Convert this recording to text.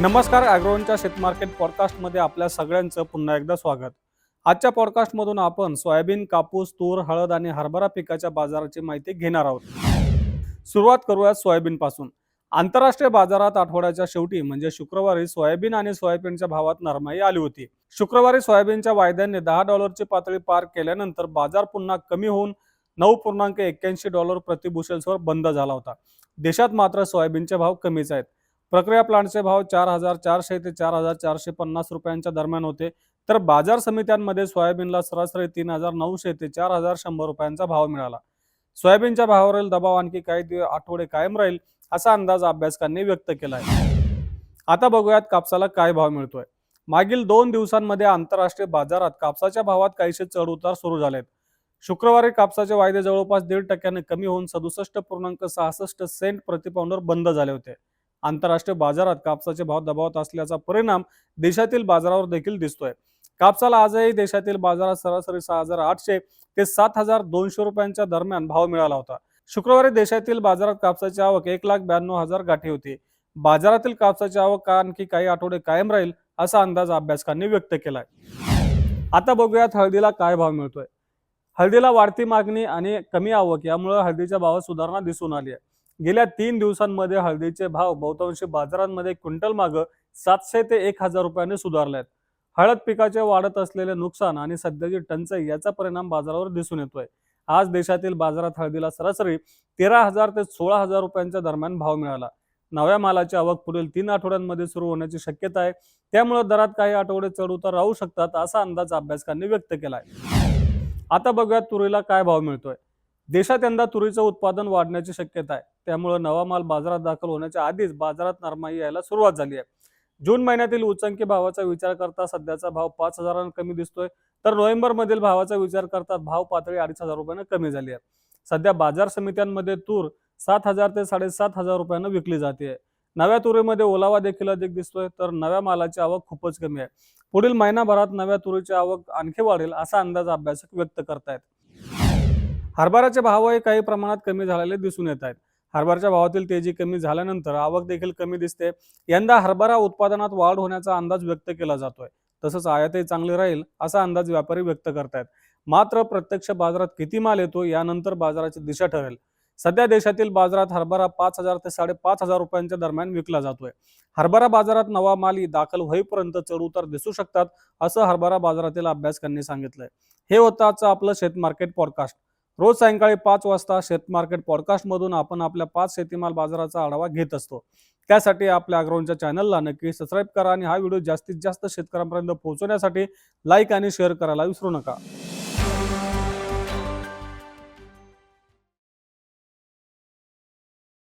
नमस्कार अॅग्रोनच्या शेतमार्केट पॉडकास्टमध्ये आपल्या सगळ्यांचं पुन्हा एकदा स्वागत. आजच्या पॉडकास्टमधून आपण सोयाबीन कापूस तूर हळद आणि हरभरा पिकाच्या बाजाराची माहिती घेणार आहोत. सुरुवात करूयात सोयाबीनपासून आंतरराष्ट्रीय बाजारात आठवड्याच्या शेवटी म्हणजे शुक्रवारी सोयाबीन आणि सोयाबीनच्या भावात नरमाई आली होती. शुक्रवारी सोयाबीनच्या वायद्यांनी दहा डॉलरची पातळी पार केल्यानंतर बाजार पुन्हा कमी होऊन नऊ पूर्णांक एक्क्याऐंशी डॉलर प्रतिबुशेल्सवर बंद झाला होता. देशात मात्र सोयाबीनचे भाव कमीच आहेत. प्रक्रिया प्लांटचे भाव चार हजार चारशे ते चार हजार चारशे पन्नास रुपयांच्या दरम्यान होते. तर बाजार समित्यांमध्ये सोयाबीनला सरासरी तीन हजार नऊशे ते चार हजार शंभर रुपयांचा भाव मिळाला. सोयाबीनच्या भावावरील दबाव आणखी काही दिवस आठवडे कायम राहील असा अंदाज अभ्यासकांनी व्यक्त केला आहे आता बघूयात कापसाला काय भाव मिळतोय. मागील दोन दिवसांमध्ये आंतरराष्ट्रीय बाजारात कापसाच्या भावात काहीसे चढ उतार सुरू झालेत. शुक्रवारी कापसाचे वायदे जवळपास दीड टक्क्याने कमी होऊन सदुसष्ट पूर्णांक सहासष्ट सेंट प्रतिपाऊंडवर बंद झाले होते. आंतरराष्ट्रीय बाजारात कापसाचे भाव दबावत असल्याचा परिणाम देशातील बाजारावर देखील दिसतोय. कापसाला आजही देशातील बाजारात सरासरी सहा हजार आठशे ते सात हजार दोनशे रुपयांच्या दरम्यान भाव मिळाला होता. शुक्रवारी देशातील बाजारात कापसाची आवक एक लाख ब्याण्णव हजार गाठी होती. बाजारातील कापसाची आवक का आणखी काही आठवडे कायम राहील असा अंदाज अभ्यासकांनी व्यक्त केलाय. आता बघूयात हळदीला काय भाव मिळतोय. हळदीला वाढती मागणी आणि कमी आवक यामुळे हळदीच्या भावात सुधारणा दिसून आली आहे. गेल्या तीन दिवसांमध्ये हळदीचे भाव बहुतांशी बाजारांमध्ये क्विंटल मागं सातशे ते एक हजार रुपयांनी सुधारले आहेत. हळद पिकाचे वाढत असलेले नुकसान आणि सध्याची टंचाई याचा परिणाम बाजारावर दिसून येतोय. आज देशातील बाजारात हळदीला सरासरी तेरा हजार ते सोळा हजार रुपयांच्या दरम्यान भाव मिळाला. नव्या मालाची आवक पुढील तीन आठवड्यांमध्ये सुरू होण्याची शक्यता आहे. त्यामुळे दरात काही आठवडे चढ उतार राहू शकतात असा अंदाज अभ्यासकांनी व्यक्त केला आहे आता बघूया तुरीला काय भाव मिळतोय. देशात यंदा तुरीचं उत्पादन वाढण्याची शक्यता आहे. त्यामुळे नवा माल बाजारात दाखल होण्याच्या आधीच बाजारात नरमाई यायला सुरुवात झाली आहे. जून महिन्यातील उच्चांकी भावाचा विचार करता सध्याचा भाव पाच हजारांना कमी दिसतोय. तर नोव्हेंबर मधील भावाचा विचार करता भाव पातळी अडीच हजार रुपयानं कमी झाली आहे. सध्या बाजार समित्यांमध्ये तूर सात हजार ते साडेसात हजार रुपयानं विकली जाते. नव्या तुरीमध्ये ओलावा देखील अधिक दिसतोय तर नव्या मालाची आवक खूपच कमी आहे. पुढील महिनाभरात नव्या तुरीची आवक आणखी वाढेल असा अंदाज अभ्यासक व्यक्त करतायत. हरभऱ्याचे भावही काही प्रमाणात कमी झालेले दिसून येत आहेत. हरभऱ्याच्या भावातील तेजी कमी झाल्यानंतर आवक देखील कमी दिसते. यंदा हरभरा उत्पादनात वाढ होण्याचा अंदाज व्यक्त केला जातोय. तसंच आयातही चांगली राहील असा अंदाज व्यापारी व्यक्त करतायत. मात्र प्रत्यक्ष बाजारात किती माल येतो यानंतर बाजाराची दिशा ठरेल. सध्या देशातील बाजारात हरभरा पाच हजार ते साडेपाच हजार रुपयांच्या दरम्यान विकला जातोय. हरभरा बाजारात नवा माल दाखल होईपर्यंत चढउतार दिसू शकतात असं हरभरा बाजारातील अभ्यासकांनी सांगितलंय. हे होतं आजचं आपलं शेत मार्केट पॉडकास्ट. रोज सायंकाळी पाच वाजता शेत मार्केट पॉडकास्टमधून आपण आपल्या पाच शेतीमाल बाजाराचा आढावा घेत असतो. त्यासाठी आपल्या अग्रवनच्या चॅनलला नक्की सबस्क्राईब करा आणि हा व्हिडिओ जास्तीत जास्त शेतकऱ्यांपर्यंत पोहोचवण्यासाठी लाईक आणि शेअर करायला विसरू नका.